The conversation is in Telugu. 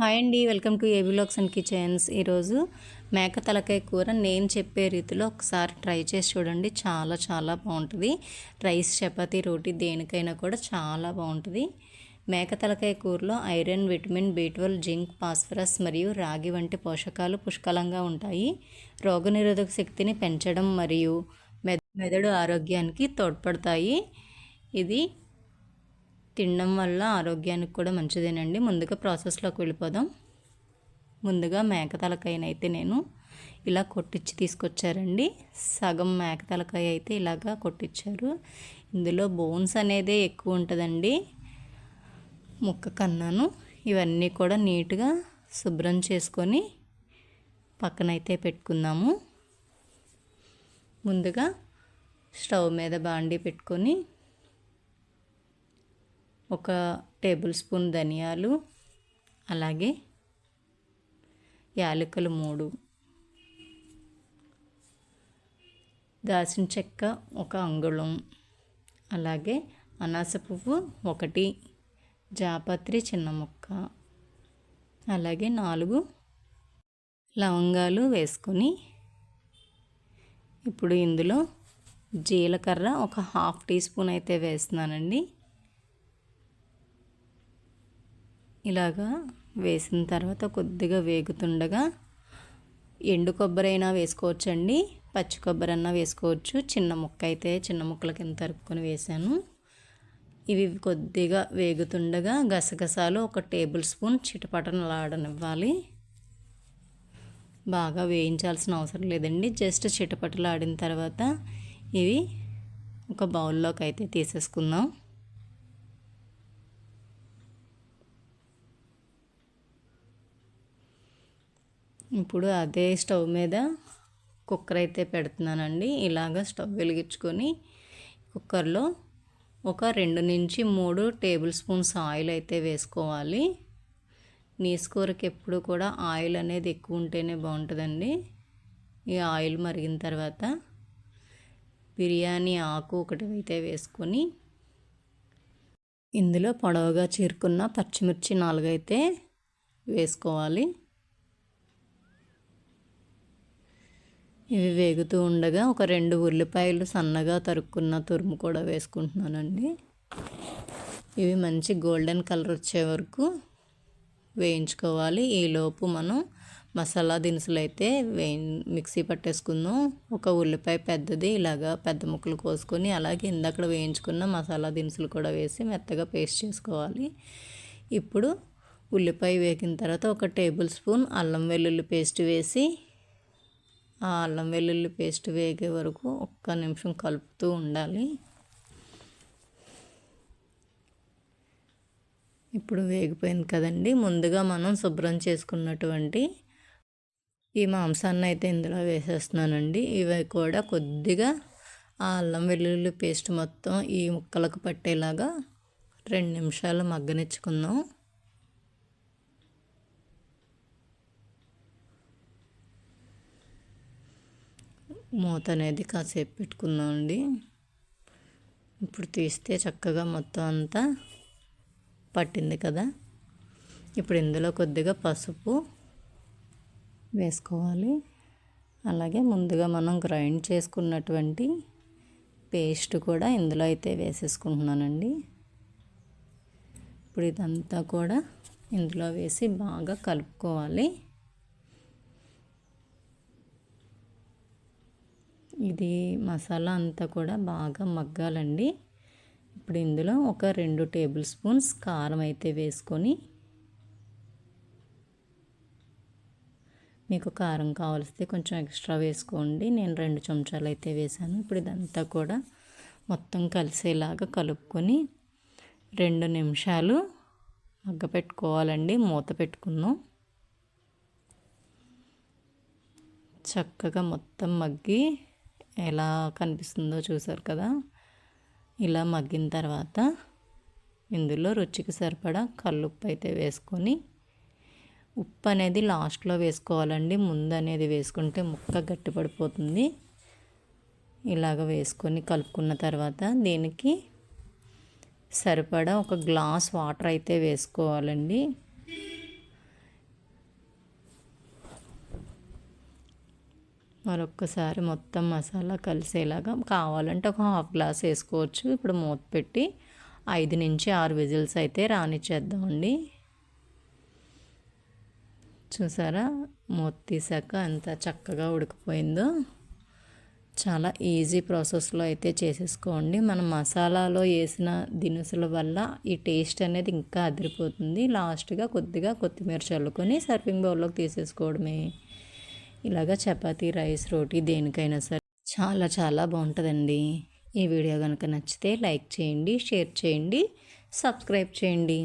హాయ్ అండి వెల్కమ్ టు ఏబిలాక్స్ అండ్ కిచెన్స్. ఈరోజు మేక తలకాయ కూర నేను చెప్పే రీతిలో ఒకసారి ట్రై చేసి చూడండి చాలా చాలా బాగుంటుంది. రైస్ చపాతీ రోటీ దేనికైనా కూడా చాలా బాగుంటుంది. మేక తలకాయ కూరలో iron vitamin B twelve zinc phosphorus మరియు రాగి వంటి పోషకాలు పుష్కలంగా ఉంటాయి. రోగనిరోధక శక్తిని పెంచడం మరియు మెదడు ఆరోగ్యానికి తోడ్పడతాయి. ఇది తినడం వల్ల ఆరోగ్యానికి కూడా మంచిదేనండి. ముందుగా ప్రాసెస్లోకి వెళ్ళిపోదాం. ముందుగా మేక తలకాయనైతే నేను ఇలా కొట్టించి తీసుకొచ్చారండి. సగం మేక తలకాయ అయితే ఇలాగా కొట్టించారు ఇందులో బోన్స్ అనేది ఎక్కువ ఉంటుందండి. ముక్క కన్నాను. ఇవన్నీ కూడా నీట్గా శుభ్రం చేసుకొని పక్కనైతే పెట్టుకుందాము. ముందుగా స్టవ్ మీద బాండీ పెట్టుకొని ఒక టేబుల్ స్పూన్ ధనియాలు అలాగే యాలకులు మూడు. దాల్చిన చెక్క ఒక అంగుళం అలాగే అనాస పువ్వు ఒకటి జాపత్రి చిన్న ముక్క అలాగే నాలుగు లవంగాలు వేసుకొని ఇప్పుడు ఇందులో జీలకర్ర ఒక హాఫ్ టీ స్పూన్ అయితే వేస్తున్నానండి. ఇలాగా వేసిన తర్వాత కొద్దిగా వేగుతుండగా ఎండు కొబ్బరి అయినా వేసుకోవచ్చండి పచ్చి కొబ్బరి అన్నా వేసుకోవచ్చు. చిన్న ముక్క అయితే చిన్న ముక్కల కింద తరుపుకొని వేసాను ఇవి కొద్దిగా వేగుతుండగా గసగసాలు ఒక టేబుల్ స్పూన్ చిటపటలాడనివ్వాలి బాగా వేయించాల్సిన అవసరం లేదండి. జస్ట్ చిటపటలాడిన తర్వాత ఇవి ఒక బౌల్లోకి అయితే తీసేసుకుందాం. ఇప్పుడు అదే స్టవ్ మీద కుక్కర్ అయితే పెడుతున్నానండి. ఇలాగ స్టవ్ వెలిగించుకొని కుక్కర్లో ఒక రెండు నుంచి మూడు టేబుల్ స్పూన్స్ ఆయిల్ అయితే వేసుకోవాలి. నీసుకూరకి ఎప్పుడు కూడా ఆయిల్ అనేది ఎక్కువ ఉంటేనే బాగుంటుందండి. ఈ ఆయిల్ మరిగిన తర్వాత బిర్యానీ ఆకు ఒకటి అయితే వేసుకొని ఇందులో పొడవుగా చీరుకున్న పచ్చిమిర్చి నాలుగైతే వేసుకోవాలి. ఇవి వేగుతూ ఉండగా ఒక రెండు ఉల్లిపాయలు సన్నగా తరుక్కున్న తురుము కూడా వేసుకుంటున్నానండి. ఇవి మంచి గోల్డెన్ కలర్ వచ్చే వరకు వేయించుకోవాలి. ఈలోపు మనం మసాలా దినుసులు అయితే వే మిక్సీ పట్టేసుకుందాం. ఒక ఉల్లిపాయ పెద్దది ఇలాగా పెద్ద ముక్కలు కోసుకొని అలాగే ఇందక్కడ వేయించుకున్న మసాలా దినుసులు కూడా వేసి మెత్తగా పేస్ట్ చేసుకోవాలి. ఇప్పుడు ఉల్లిపాయ వేగిన తర్వాత ఒక టేబుల్ స్పూన్ అల్లం వెల్లుల్లి పేస్ట్ వేసి ఆ అల్లం వెల్లుల్లి పేస్ట్ వేగే వరకు ఒక్క నిమిషం కలుపుతూ ఉండాలి. ఇప్పుడు వేగిపోయింది కదండి. ముందుగా మనం శుభ్రం చేసుకున్నటువంటి ఈ మాంసాన్ని అయితే ఇందులో వేసేస్తున్నానండి. ఇవి కూడా కొద్దిగా ఆ అల్లం వెల్లుల్లి పేస్ట్ మొత్తం ఈ ముక్కలకు పట్టేలాగా రెండు నిమిషాలు మగ్గనిచ్చుకుందాం. మూత అనేది కాసేపు పెట్టుకుందామండి. ఇప్పుడు తీస్తే చక్కగా మొత్తం అంతా పట్టింది కదా. ఇప్పుడు ఇందులో కొద్దిగా పసుపు వేసుకోవాలి. అలాగే ముందుగా మనం గ్రైండ్ చేసుకున్నటువంటి పేస్ట్ కూడా ఇందులో అయితే వేసేసుకుంటున్నానండి. ఇప్పుడు ఇదంతా కూడా ఇందులో వేసి బాగా కలుపుకోవాలి. ఇది మసాలా అంతా కూడా బాగా మగ్గాలండి. ఇప్పుడు ఇందులో ఒక రెండు టేబుల్ స్పూన్స్ కారం అయితే వేసుకొని మీకు కారం కావాల్సితే కొంచెం ఎక్స్ట్రా వేసుకోండి. నేను రెండు చెంచాలు అయితే వేసాను. ఇప్పుడు ఇదంతా కూడా మొత్తం కలిసేలాగా కలుపుకొని రెండు నిమిషాలు మగ్గ పెట్టుకోవాలండి మూత పెట్టుకుందాం. చక్కగా మొత్తం మగ్గి ఎలా కనిపిస్తుందో చూసారు కదా? ఇలా మగ్గిన తర్వాత ఇందులో రుచికి సరిపడా కల్లుప్పు అయితే వేసుకొని ఉప్పు అనేది లాస్ట్లో వేసుకోవాలండి. ముందు అనేది వేసుకుంటే ముక్క గట్టిపడిపోతుంది ఇలాగ వేసుకొని కలుపుకున్న తర్వాత దీనికి సరిపడా ఒక గ్లాస్ వాటర్ అయితే వేసుకోవాలండి. మరొక్కసారి మొత్తం మసాలా కలిసేలాగా కావాలంటే ఒక హాఫ్ గ్లాస్ వేసుకోవచ్చు. ఇప్పుడు మూత పెట్టి ఐదు నుంచి ఆరు విజిల్స్ అయితే రానిచ్చేద్దామండి. చూసారా? మూత తీసాక ఎంత చక్కగా ఉడికిపోయిందో. చాలా ఈజీ ప్రాసెస్లో అయితే చేసేసుకోండి. మనం మసాలాలో వేసిన దినుసుల వల్ల ఈ టేస్ట్ అనేది ఇంకా అదిరిపోతుంది. లాస్ట్గా కొద్దిగా కొత్తిమీర చల్లుకొని సర్వింగ్ బౌల్లోకి తీసేసుకోవడమే. ఇలాగా చపాతీ రైస్ రోటీ దేనికైనా సరే చాలా చాలా బాగుంటుందండి. ఈ వీడియో కనుక నచ్చితే లైక్ చేయండి షేర్ చేయండి సబ్స్క్రైబ్ చేయండి.